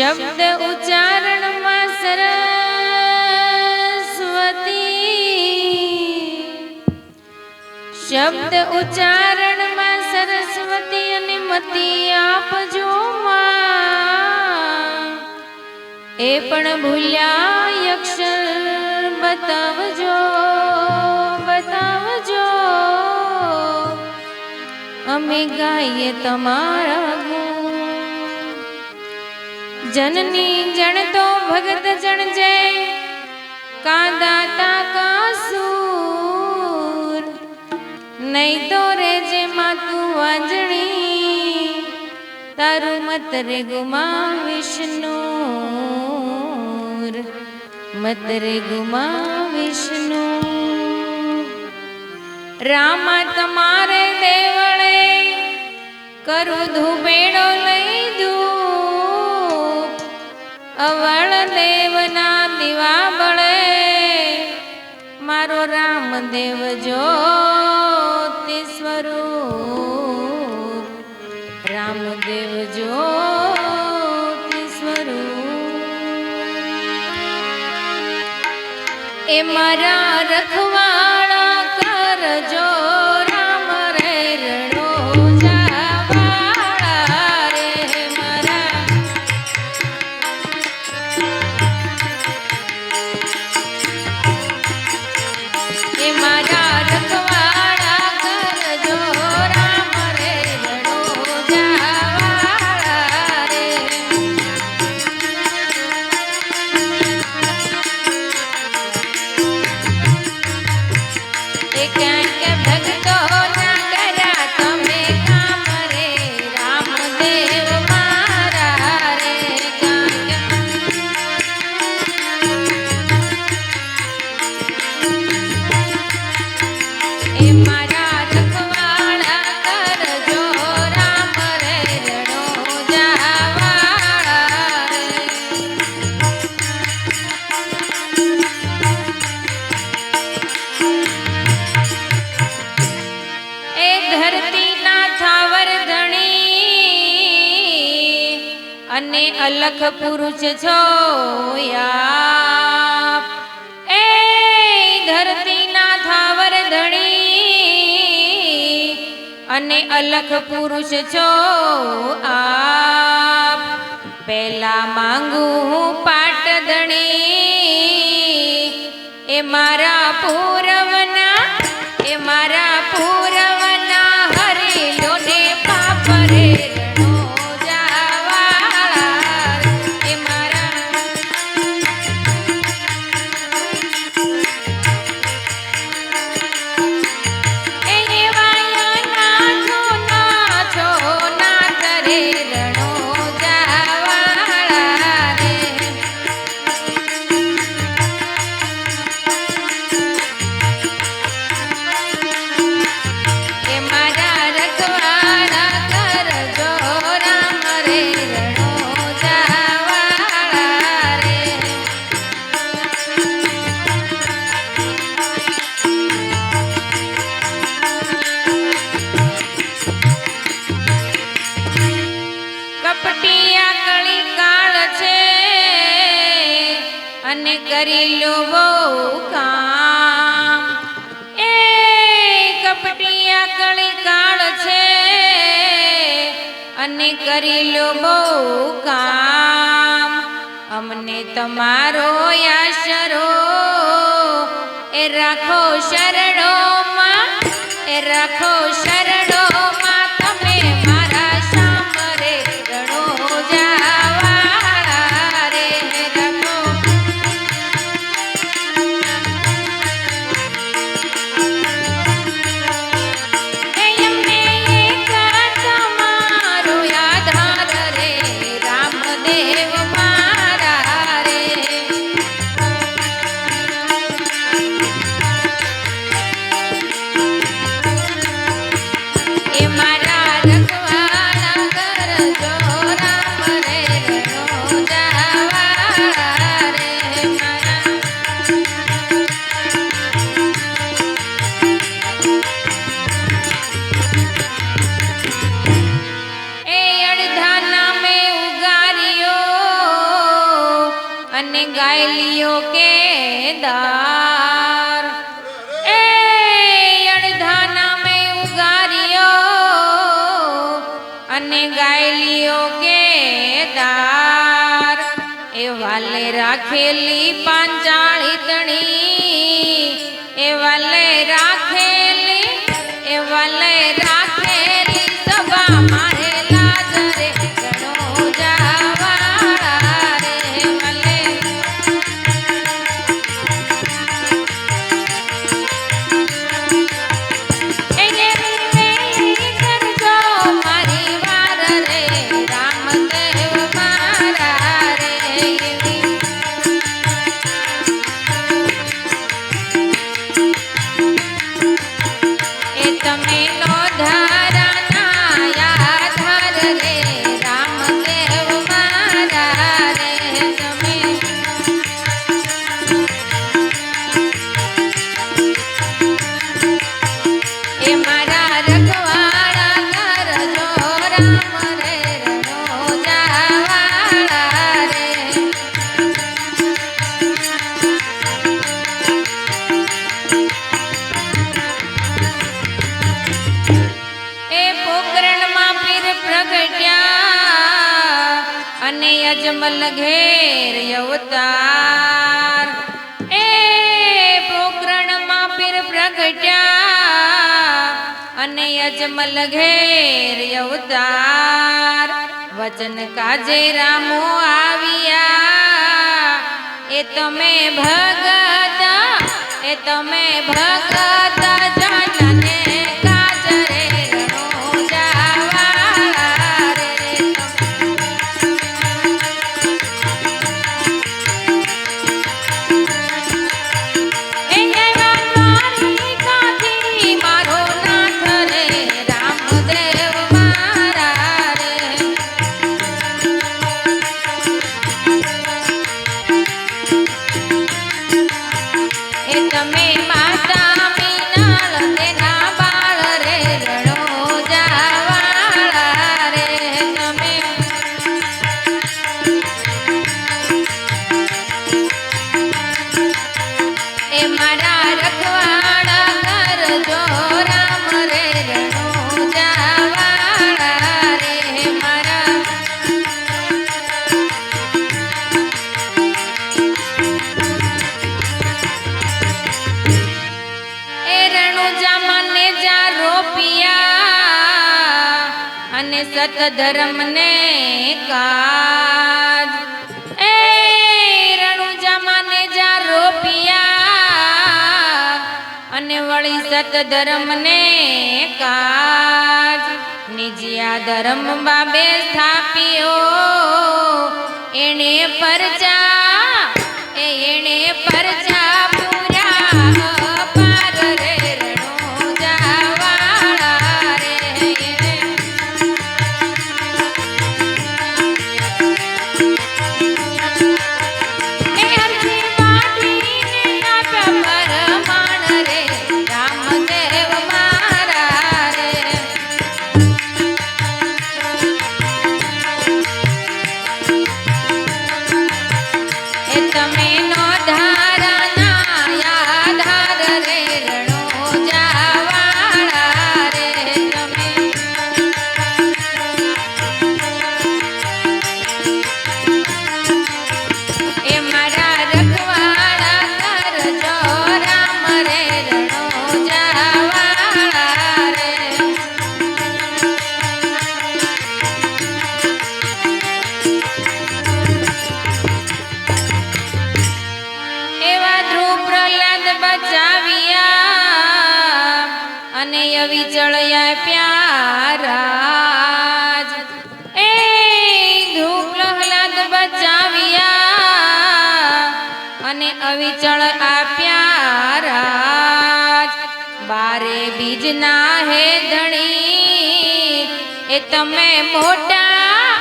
શબ્દ ઉચ્ચારણમાં સરસ્વતી શબ્દ ઉચ્ચારણમાં સરસ્વતી અને મતી આપજો. એ પણ ભૂલ્યા અક્ષર બતાવજો બતાવજો અમે ગાઈએ તમારા જનની જણ તો ભગત જણ જય કાંદાતા કાસુર નહીં તો રે જે માતું વાંજણી તારું મત રે ગુમા વિષ્ણુ મત રે ગુમા વિષ્ણુ રામા તમારે દેવળે કરું ધુબેડો લઈ ધૂપ અવળ દેવના દીવા બળે. મારો રામદેવ જ્યોતિ સ્વરૂપ. રામદેવ જો સ્વરૂપ. એ મારા રખવાળા અલખ પુરુષ જોયા. એ ધરતીના થાવર ધણી અને અલખ પુરુષ છો આપ પેલા માંગુ હું પાટદણી એ મારા પૂરવના કરી લો બહુ કામ, એ કપટિયા કળી કાળ છે અને કરી લો બહુ કામ. અમને તમારો આશરો, એ રાખો શરણોમાં, એ રાખો શરણોમાં. ગાયલીઓ કે દાર એ અડધાના મેં ઉગારીઓ અને ગાયલીઓ કે દાર એ વાલે રાખેલી પાંચાળી તણી, એ વાલે अने अजमल घेर उदार वचन का जे रामो आविया। ए तो मैं भगता, ए तो मैं भगत। વિગત ધર્મને કાજ. એ રણુજામાને જા રોપિયા અને વળી સત ધર્મ ને કાજ. નિજિયા ધર્મ બાબે સ્થાપ્યો. એણે પરચા એણે અવિચળયા પ્યારાજ. એ ધૂપ લહલાદ બચાવ્યા અને અવિચળ આપ્યારાજ બારે બીજના હે ધણી. એ તમે મોટા,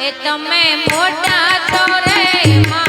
એ તમે મોટા છો રે મા.